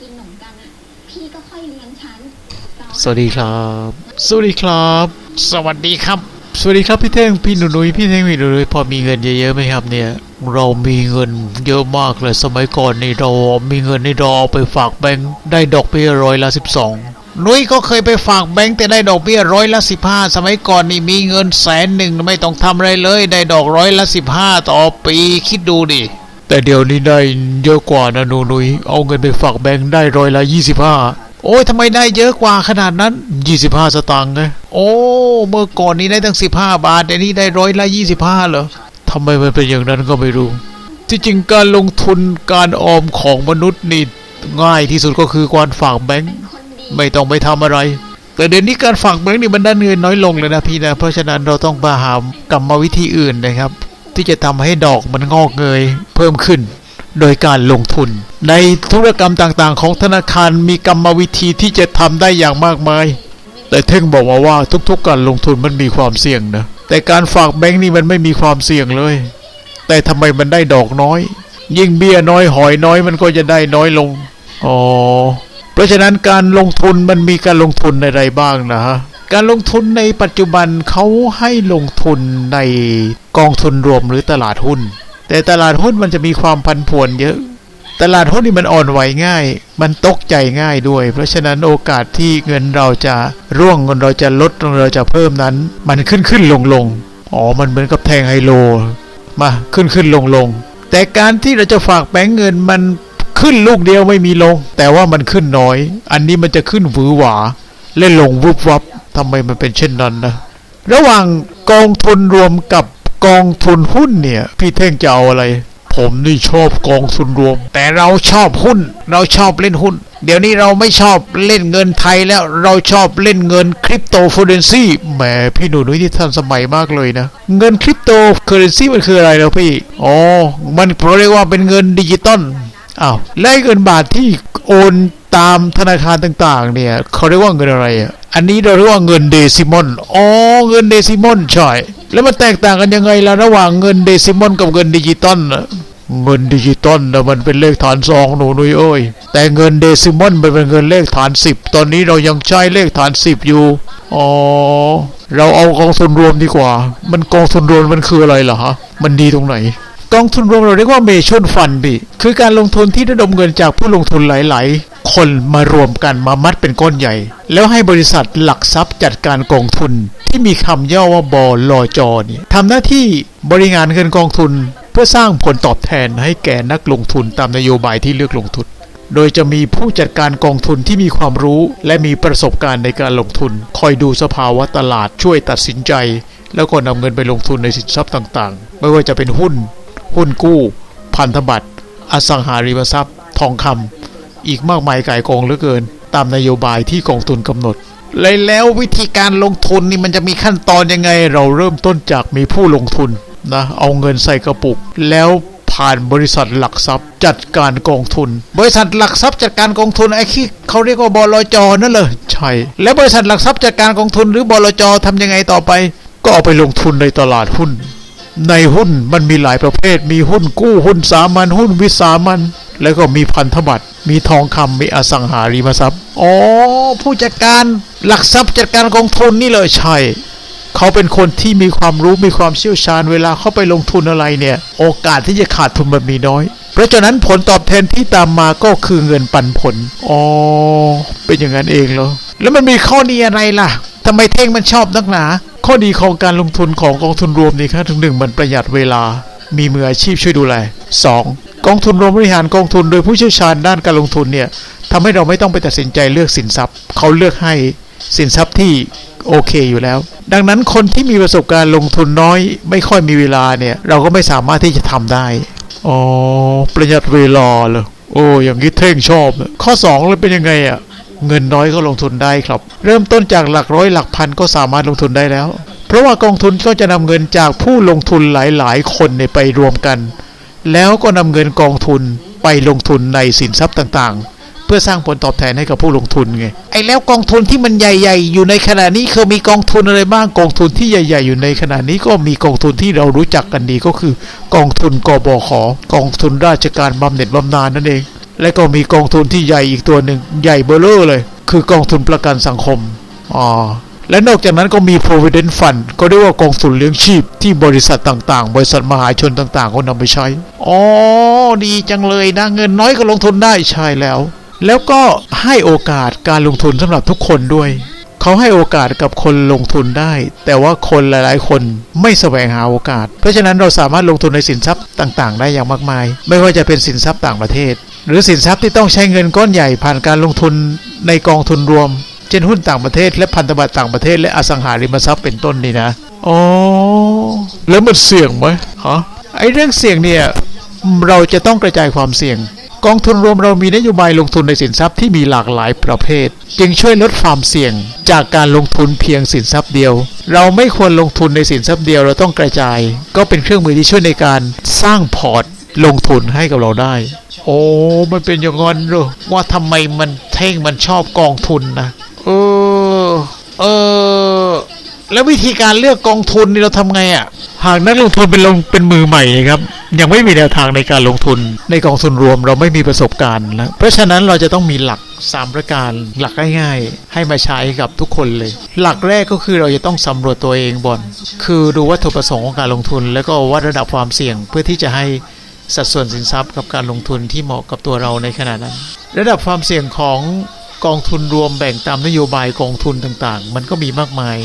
กินขนมกันอะพี่ก็ค่อยเลี้ยงฉันเราสวัสดีครับ สวัสดีครับ สวัสดีครับ สวัสดีครับพี่เท่งพี่หนุ่ยพี่เท่งพี่หนุ่ยพอมีเงินเยอะๆไหมครับเนี่ย เรามีเงินเยอะมากเลยสมัยก่อนนี่เรามีเงินในเราเอาไปฝากแบงค์ได้ดอกเบี้ยร้อยละสิบสองนุ้ยก็เคยไปฝากแบงค์แต่ได้ดอกเบี้ยร้อยละสิบห้าสมัยก่อนนี่มีเงินแสนหนึ่งไม่ต้องทำอะไรเลย ได้ดอกร้อยละสิบห้าต่อปีคิดดูดิ แต่เดี๋ยวนี้ได้เยอะกว่านะหนูนุยเอาเงินไปฝากแบงค์ได้ร้อยละยี่สิบห้าโอ้ยทำไมได้เยอะกว่าขนาดนั้นยี่สิบห้าสตางค์ไงโอ้เมื่อก่อนนี้ได้ตั้งสิบห้าบาทแต่นี่ได้ร้อยละยี่สิบห้าเหรอทำไมมันเป็นอย่างนั้นก็ไม่รู้ ที่จริงการลงทุนการออมของมนุษย์นี่ง่ายที่สุดก็คือการฝากแบงค์ไม่ต้องไปทำอะไร แต่เดี๋ยวนี้การฝากแบงค์นี่มันได้เงินน้อยลงเลยนะพี่นะ เพราะฉะนั้นเราต้องมาหากรรมวิธีอื่นนะครับ ที่จะทำให้ดอกมันงอกเงยเพิ่มขึ้น โดยการลงทุน ในธุรกรรมต่างๆ ของธนาคารมีกรรมวิธีที่จะทำได้อย่างมากมาย แต่เท่งบอกมาว่าทุกๆการลงทุนมันมีความเสี่ยงนะแต่การฝากแบงค์นี่มันไม่มีความเสี่ยงเลย แต่ทำไมมันได้ดอกน้อย ยิ่งเบี้ยน้อยหอยน้อยมันก็จะได้น้อยลงอ๋อเพราะฉะนั้นการลงทุนมันมีการลงทุนอะไรบ้างนะฮะการลงทุนในปัจจุบันเขาให้ลงทุนใน กองทุนรวมหรือตลาดหุ้น แต่ตลาดหุ้นมันจะมีความพันผวนเยอะ ตลาดหุ้นนี่มันอ่อนไหวง่าย มันตกใจง่ายด้วย เพราะฉะนั้นโอกาสที่เงินเราจะร่วงเงินเราจะลดเงินเราจะเพิ่มนั้น มันขึ้นขึ้นลงลงอ๋อมันเหมือนกับแทงไฮโลมาขึ้นขึ้นลงลงแต่การที่เราจะฝากแบงก์เงินมันขึ้นลูกเดียวไม่มีลง แต่ว่ามันขึ้นน้อย อันนี้มันจะขึ้นหวือหวาและลงวุบวับทำไมมันเป็นเช่นนั้นนะ ระหว่างกองทุนรวมกับ กองทุนหุ้นเนี่ย พี่เท่งจะเอาอะไร ผมนี่ชอบกองทุนรวม แต่เราชอบหุ้น เราชอบเล่นหุ้น เดี๋ยวนี้เราไม่ชอบเล่นเงินไทยแล้วเราชอบเล่นเงินคริปโตเคอเรนซีแหมพี่หนูนุ้ยที่ทันสมัยมากเลยนะ เงินคริปโตเคอเรนซีมันคืออะไรแล้วพี่อ๋อมันเรียกว่าเป็นเงินดิจิตอลอ้าวและเงินบาทที่โอนตามธนาคารต่างๆ เนี่ยเขาเรียกว่าเงินอะไรอะอันนี้เราเรียกว่าเงินเดซิมอน อ๋อ เงินเดซิมอนใช่ แล้วมันแตกต่างกันยังไงล่ะระหว่างเงินเดซิมอนกับเงินดิจิตอลน่ะเงินดิจิตอลนะมันเป็นเลขฐานสองหนูนุ้ยเอ้ยแต่เงินเดซิมอนมันเป็นเงินเลขฐานสิบตอนนี้เรายังใช้เลขฐานสิบอยู่อ๋อเราเอากองทุนรวมดีกว่า มันกองทุนรวมมันคืออะไรเหรอฮะมันดีตรงไหนกองทุนรวมเราเรียกว่าเมช u นฟันดิคือการลงทุนที่ระดมเงินจากผู้ลงทุนหลาย คนมารวมกันมามัดเป็นก้อนใหญ่ แล้วให้บริษัทหลักทรัพย์จัดการกองทุน ที่มีคำย่อว่าบลจเนี่ยทำหน้าที่บริงานเงินกองทุน เพื่อสร้างผลตอบแทนให้แก่นักลงทุนตามนโยบายที่เลือกลงทุน โดยจะมีผู้จัดการกองทุนที่มีความรู้ และมีประสบการณ์ในการลงทุน คอยดูสภาวะตลาดช่วยตัดสินใจ แล้วก็นำเงินไปลงทุนในสินทรัพย์ต่างๆ ไม่ว่าจะเป็นหุ้น หุ้นกู้ พันธบัตร อสังหาริมทรัพย์ ทองคำ อีกมากมายก่ายกองเหลือเกิน ตามนโยบายที่กองทุนกำหนดเลยแล้ววิธีการลงทุนนี่มันจะมีขั้นตอนยังไง เราเริ่มต้นจากมีผู้ลงทุนนะเอาเงินใส่กระปุก แล้วผ่านบริษัทหลักทรัพย์ จัดการกองทุน บริษัทหลักทรัพย์จัดการกองทุนไอ้ที่เขาเรียกว่าบลจนั่นเลยใช่แล้วบริษัทหลักทรัพย์จัดการกองทุนหรือบลจทำยังไงต่อไป ก็เอาไปลงทุนในตลาดหุ้น ในหุ้นมันมีหลายประเภท มีหุ้นกู้หุ้นสามัญหุ้นวิสามัญ แล้วก็มีพันธบัตรมีทองคำมีอสังหาริมทรัพย์อ๋อผู้จัดการหลักทรัพย์จัดการกองทุนนี่เลยใช่เขาเป็นคนที่มีความรู้มีความเชี่ยวชาญเวลาเขาไปลงทุนอะไรเนี่ย โอกาสที่จะขาดทุนมันมีน้อย เพราะฉะนั้นผลตอบแทนที่ตามมาก็คือเงินปันผลอ๋อเป็นอย่างนั้นเองเหรอแล้วมันมีข้อดีอะไรล่ะทำไมเท่งมันชอบนักหนา ข้อดีของการลงทุนของกองทุนรวมนี่ครับถึงหนึ่งมันประหยัดเวลามีมืออาชีพช่วยดูแล 2. กองทุนรวมบริหารกองทุนโดยผู้เชี่ยวชาญด้านการลงทุนเนี่ยทำให้เราไม่ต้องไปตัดสินใจเลือกสินทรัพย์ เขาเลือกให้สินทรัพย์ที่โอเคอยู่แล้ว ดังนั้นคนที่มีประสบการณ์ลงทุนน้อยไม่ค่อยมีเวลาเนี่ย เราก็ไม่สามารถที่จะทำได้อ๋อประหยัดเวลาเหรอโอ้อย่างนี้เท่งชอบเลยข้อ2เลยเป็นยังไงอะเงินน้อยก็ลงทุนได้ครับ เริ่มต้นจากหลักร้อยหลักพันก็สามารถลงทุนได้แล้ว เพราะว่ากองทุนก็จะนำเงินจากผู้ลงทุนหลาย ๆ คนเนี่ยไปรวมกัน แล้วก็นำเงินกองทุนไปลงทุนในสินทรัพย์ต่างๆ เพื่อสร้างผลตอบแทนให้กับผู้ลงทุนไงไอ้แล้วกองทุนที่มันใหญ่ ๆ อยู่ในขณะนี้คือมีกองทุนอะไรบ้างกองทุนที่ใหญ่ ๆ อยู่ในขณะนี้ก็มีกองทุนที่เรารู้จักกันดีก็คือ กองทุนกบขกองทุนราชการบำเหน็จบำนาญนั่นเอง และก็มีกองทุนที่ใหญ่อีกตัวหนึ่งใหญ่เบอร์เลอร์เลย คือกองทุนประกันสังคมอ๋อ และนอกจากนั้นก็มี provident fund ก็เรียกว่ากองทุนเลี้ยงชีพที่บริษัทต่างๆ บริษัทมหาชนต่างๆก็นำไปใช้ อ๋อ ดีจังเลยนะ เงินน้อยก็ลงทุนได้ใช่แล้ว แล้วก็ให้โอกาสการลงทุนสำหรับทุกคนด้วย เขาให้โอกาสกับคนลงทุนได้ แต่ว่าคนหลายๆ คนไม่แสวงหาโอกาส เพราะฉะนั้นเราสามารถลงทุนในสินทรัพย์ต่างๆ ได้อย่างมากมาย ไม่ว่าจะเป็นสินทรัพย์ต่างประเทศ หรือสินทรัพย์ที่ต้องใช้เงินก้อนใหญ่ผ่านการลงทุนในกองทุนรวม เช่นหุ้นต่างประเทศ และพันธบัตรต่างประเทศและอสังหาริมทรัพย์เป็นต้นนี่นะอ๋อแล้วมันเสี่ยงไหมฮะไอ้เรื่องเสี่ยงเนี่ยเราจะต้องกระจายความเสี่ยง กองทุนรวมเรามีนโยบายลงทุนในสินทรัพย์ที่มีหลากหลายประเภท จึงช่วยลดความเสี่ยงจากการลงทุนเพียงสินทรัพย์เดียว เราไม่ควรลงทุนในสินทรัพย์เดียวเราต้องกระจาย ก็เป็นเครื่องมือที่ช่วยในการสร้างพอร์ตลงทุนให้กับเราได้ โอ้ มันเป็นอย่างนั้นเหรอว่าทำไมมันเท่งมันชอบกองทุนนะ เออเออแล้ววิธีการเลือกกองทุนนี่เราทำไงอะ่ะ หากนักลงทุนเป็นลงเป็นมือใหม่นะครับ ยังไม่มีแนวทางในการลงทุนในกองทุนรวมเราไม่มีประสบการณ์แล้วเพราะฉะนั้นเราจะต้องมีหลัก 3 ประการหลักง่ายๆ ให้มาใช้กับทุกคนเลย หลักแรกก็คือเราจะต้องสำรวจตัวเองบอน คือดูวัตถุประสงค์ของการลงทุน แล้วก็วัดระดับความเสี่ยงเพื่อที่จะให้สัดส่วนสินทรัพย์กับการลงทุนที่เหมาะกับตัวเราในขณะนั้น ระดับความเสี่ยงของ กองทุนรวมแบ่งตามนโยบายกองทุนต่างๆ มันก็มีมากมาย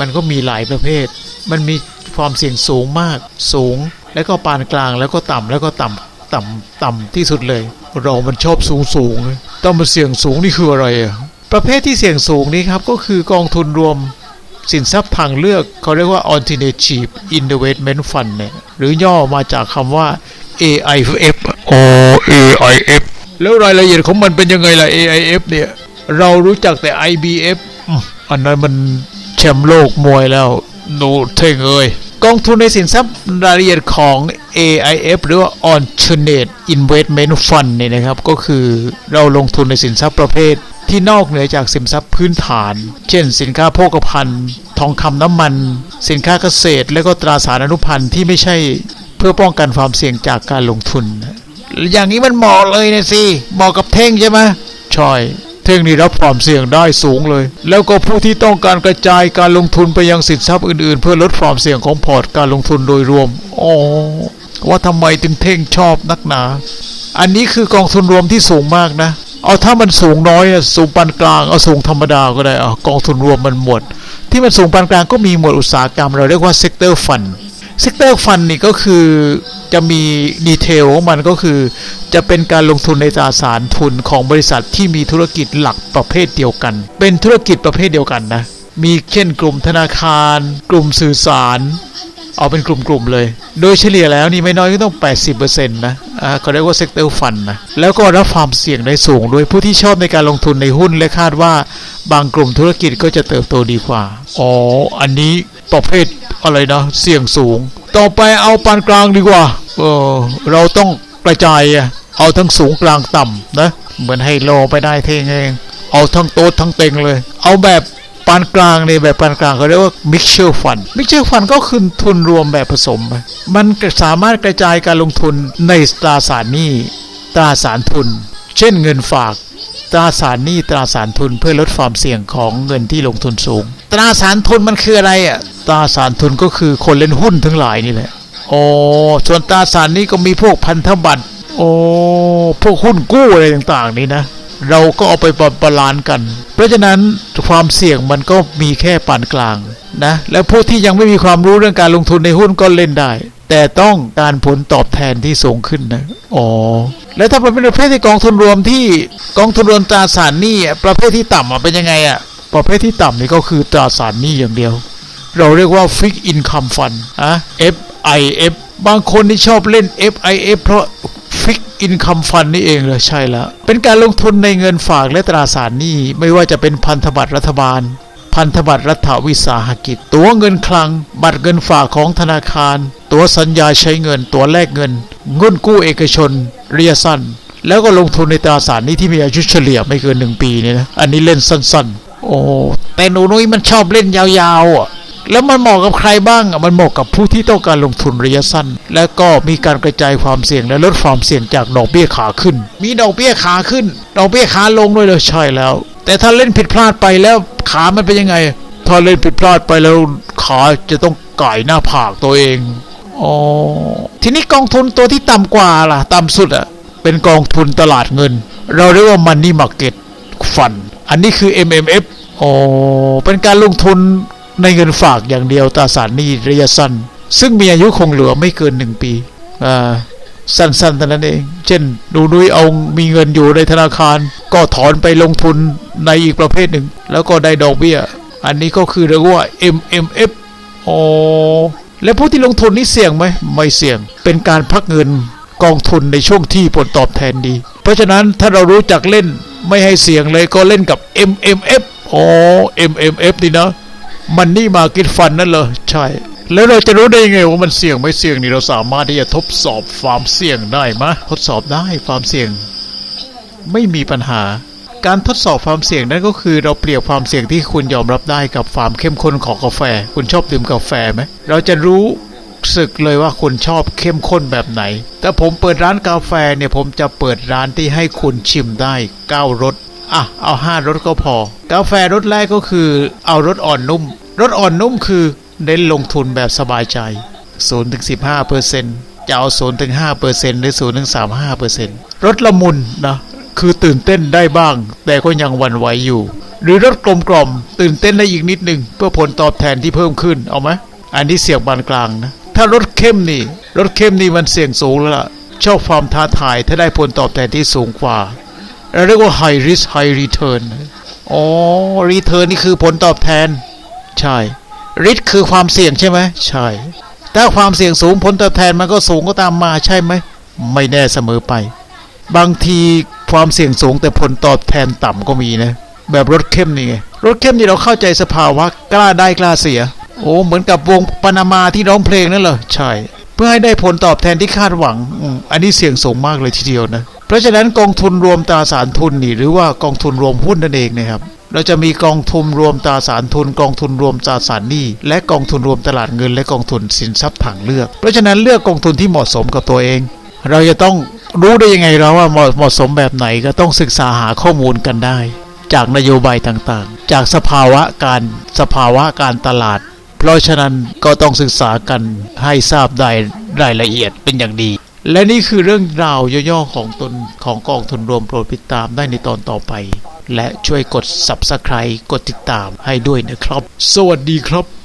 มันก็มีหลายประเภท มันมีความเสี่ยงสูงมาก สูง แล้วก็ปานกลางแล้วก็ต่ำแล้วก็ต่ำต่ำต่ำที่สุดเลย เรามันชอบสูงสูงต้องมาเสี่ยงสูงนี่คืออะไรอะประเภทที่เสี่ยงสูงนี้ครับก็คือกองทุนรวมสินทรัพย์ทางเลือกเขาเรียกว่า alternative investment fund เนี่ยหรือย่อมาจากคำว่า AIF อ๋อ AIF แล้วรายละเอียดของมันเป็นยังไงล่ะ AIF เนี่ย เรารู้จักแต่ IBF อืมอันนั้นมันแชมป์โลกมวยแล้วโนเท่งเอ้ยกองทุนในสินทรัพย์รายละเอียดของ AIF หรือว่า Alternate Investment Fund เนี่ยนะครับ ก็คือเราลงทุนในสินทรัพย์ประเภท ที่นอกเหนือจากสินทรัพย์พื้นฐาน เช่น สินค้าโภคภัณฑ์ ทองคำน้ำมัน สินค้าเกษตร และก็ตราสารอนุพันธ์ที่ไม่ใช่เพื่อป้องกันความเสี่ยงจากการลงทุน อย่างนี้มันเหมาะเลยนะสิเหมาะกับเท่งใช่ไหมใช่ เท่งนี่รับความเสี่ยงได้สูงเลย แล้วก็ผู้ที่ต้องการกระจายการลงทุนไปยังสินทรัพย์อื่นๆ เพื่อลดความเสี่ยงของพอร์ตการลงทุนโดยรวมอ๋อว่าทำไมถึงเท่งชอบนักหนา อันนี้คือกองทุนรวมที่สูงมากนะ เอาถ้ามันสูงน้อยอะสูงปานกลางเอาสูงธรรมดาก็ได้เอากองทุนรวมมันหมด ที่มันสูงปานกลางก็มีหมวดอุตสาหกรรมเราเรียกว่า sector fund เซกเตอร์ฟันนี่ก็คือจะมีดีเทลของมันก็คือ จะเป็นการลงทุนในตราสารทุนของบริษัทที่มีธุรกิจหลักประเภทเดียวกัน เป็นธุรกิจประเภทเดียวกันนะ มีเช่นกลุ่มธนาคาร กลุ่มสื่อสาร เอาเป็นกลุ่มๆเลย โดยเฉลี่ยแล้วนี่ไม่น้อยก็ต้อง 80%นะอ่าเขาเรียกว่าเซกเตอร์ฟันนะ แล้วก็รับความเสี่ยงได้สูงด้วยผู้ที่ชอบในการลงทุนในหุ้นและคาดว่า บางกลุ่มธุรกิจก็จะเติบโตดีกว่า อ๋อ อันนี้ ประเภทอะไรนะ เสี่ยงสูง ต่อไปเอาปานกลางดีกว่าเออเราต้องกระจายเอาทั้งสูงกลางต่ำนะ เหมือนให้โลไปได้เท่งเองเอาทั้งโต๊ะทั้งเต็งเลย เอาแบบปานกลางในแบบปานกลางเขาเรียกว่า mixture fund mixture fund ก็คือทุนรวมแบบผสม มันสามารถกระจายการลงทุนในตราสารหนี้ตราสารทุน เช่นเงินฝาก ตราสารหนี้ตราสารทุนเพื่อลดความเสี่ยงของเงินที่ลงทุนสูง ตราสารทุนมันคืออะไรอะ ตราสารทุนก็คือคนเล่นหุ้นทั้งหลายนี่แหละโอ้ส่วนตราสารหนี้ก็มีพวกพันธบัตรโอ้พวกหุ้นกู้อะไรต่างๆ นี่นะ เราก็เอาไปบาลานซ์กัน เพราะฉะนั้นความเสี่ยงมันก็มีแค่ปานกลางนะ แล้วผู้ที่ยังไม่มีความรู้เรื่องการลงทุนในหุ้นก็เล่นได้ แต่ต้องการผลตอบแทนที่สูงขึ้นนะอ๋อแล้วถ้าเป็นประเภทที่กองทุนรวมที่กองทุนรวมตราสารหนี้อะประเภทที่ต่ำอะเป็นยังไงอะประเภทที่ต่ำนี่ก็คือตราสารหนี้อย่างเดียว เราเรียกว่า Fix Income Fund อะ FIF บางคนที่ชอบเล่น FIF เพราะ Fix Income Fund นี่เองเลยใช่แล้ว เป็นการลงทุนในเงินฝากและตราสารหนี้ ไม่ว่าจะเป็นพันธบัตรรัฐบาล พันธบัตรรัฐวิสาหกิจ ตัวเงินคลัง บัตรเงินฝากของธนาคาร ตัวสัญญาใช้เงิน ตัวแลกเงินเงินกู้เอกชนเระยสั้นแล้วก็ลงทุนในตราสารนี้ที่มีอายุเฉลี่ยไม่เกินหนึ่งปีเนี่ยนะ อันนี้เล่นสั้นๆ โอ้ แต่หนูนุ้ยมันชอบเล่นยาวๆอะ แล้วมันเหมาะกับใครบ้างอะมันเหมาะกับผู้ที่ต้องการลงทุนระยะสั้น และก็มีการกระจายความเสี่ยงและลดความเสี่ยงจากดอกเบี้ยขาขึ้น มีดอกเบี้ยขาขึ้น ดอกเบี้ยขาลงด้วยเลยใช่แล้ว แต่ถ้าเล่นผิดพลาดไปแล้วขามันเป็นยังไง ถ้าเล่นผิดพลาดไปแล้วขาจะต้องก่ายหน้าผากตัวเองอ๋อทีนี้กองทุนตัวที่ต่ำกว่าล่ะต่ำสุดอะเป็นกองทุนตลาดเงิน เราเรียกว่า Money Market Fund อันนี้คือ MMF อ๋อเป็นการลงทุน ในเงินฝากอย่างเดียวตราสารหนี้ระยะสั้น ซึ่งมีอายุคงเหลือไม่เกินหนึ่งปีอ่าสั้นๆเท่านั้นเอง เช่น ดูนุ้ยเอามีเงินอยู่ในธนาคาร ก็ถอนไปลงทุนในอีกประเภทหนึ่ง แล้วก็ได้ดอกเบี้ย อันนี้ก็คือเรียกว่า MMF อ๋อและผู้ที่ลงทุนนี่เสี่ยงไหมไม่เสี่ยง เป็นการพักเงินกองทุนในช่วงที่ผลตอบแทนดี เพราะฉะนั้นถ้าเรารู้จักเล่นไม่ให้เสี่ยงเลยก็เล่นกับ MMF อ๋อ MMF นี่นะ มันนี่มากินฟันนั่นเหรอใช่ แล้วเราจะรู้ได้ยังไงว่ามันเสี่ยงไม่เสี่ยงนี่เราสามารถที่จะทดสอบความเสี่ยงได้มะทดสอบได้ความเสี่ยง ไม่มีปัญหา การทดสอบความเสี่ยงนั่นก็คือเราเปรียบความเสี่ยงที่คุณยอมรับได้กับความเข้มข้นของกาแฟ คุณชอบดื่มกาแฟไหมเราจะรู้สึกเลยว่าคุณชอบเข้มข้นแบบไหน แต่ผมเปิดร้านกาแฟเนี่ยผมจะเปิดร้านที่ให้คุณชิมได้9รส อะเอา5รสก็พอ กาแฟรสแรกก็คือ เอารสอ่อนนุ่มรสอ่อนนุ่มคือเน้นลงทุนแบบสบายใจ0ถึง15เปอร์เซ็นต์จะเอา0ถึง5เปอร์เซ็นต์หรือ0ถึง35เปอร์เซ็นต์รสละมุนนะคือตื่นเต้นได้บ้าง แต่ก็ยังหวันไหวอยู่ หรือรสกลมกล่อมตื่นเต้นได้อีกนิดหนึ่งเพื่อผลตอบแทนที่เพิ่มขึ้นเอาไหมอันนี้เสี่ยงปานกลางนะถ้ารสเข้มนี่รสเข้มนี่มันเสี่ยงสูงแล้วล่ะชอบความท้าทายถ้าได้ผลตอบแทนที่สูงกว่า เราเรียกว่า high risk high return อ๋อ return นี่คือผลตอบแทน ใช่ risk คือความเสี่ยงใช่ไหมใช่ ถ้าความเสี่ยงสูงผลตอบแทนมันก็สูงก็ตามมาใช่ไหม ไม่แน่เสมอไป บางทีความเสี่ยงสูงแต่ผลตอบแทนต่ำก็มีนะ แบบรถเข้มนี่ไง รถเข้มนี่เราเข้าใจสภาวะกล้าได้กล้าเสีย โอ้เหมือนกับวงปานามาที่ร้องเพลงนั่นเหรอใช่ เพื่อให้ได้ผลตอบแทนที่คาดหวังอืมอันนี้เสี่ยงสูงมากเลยทีเดียวนะเพ ราะฉะนั้นกองทุนรวมตราสารทุนนี่หรือว่ากองทุนรวมหุ้นนั่นเองนะครับเราจะมีกองทุนรวมตราสารทุน กองทุนรวมตราสารหนี้ และกองทุนรวมตลาดเงิน และกองทุนสินทรัพย์ทางเลือก เพราะฉะนั้นเลือกกองทุนที่เหมาะสมกับตัวเอง เราจะต้องรู้ได้ยังไงเราว่าเหมาะเหมาะสมแบบไหนก็ต้องศึกษาหาข้อมูลกันได้ จากนโยบายต่างๆ จากสภาวะการสภาวะการตลาด เพราะฉะนั้นก็ต้องศึกษากันให้ทราบได้รายละเอียดเป็นอย่างดี และนี่คือเรื่องราวย่อๆของตนของกองทุนรวมโปรดติดตามได้ในตอนต่อไป และช่วยกด Subscribe กดติดตามให้ด้วยนะครับ สวัสดีครับ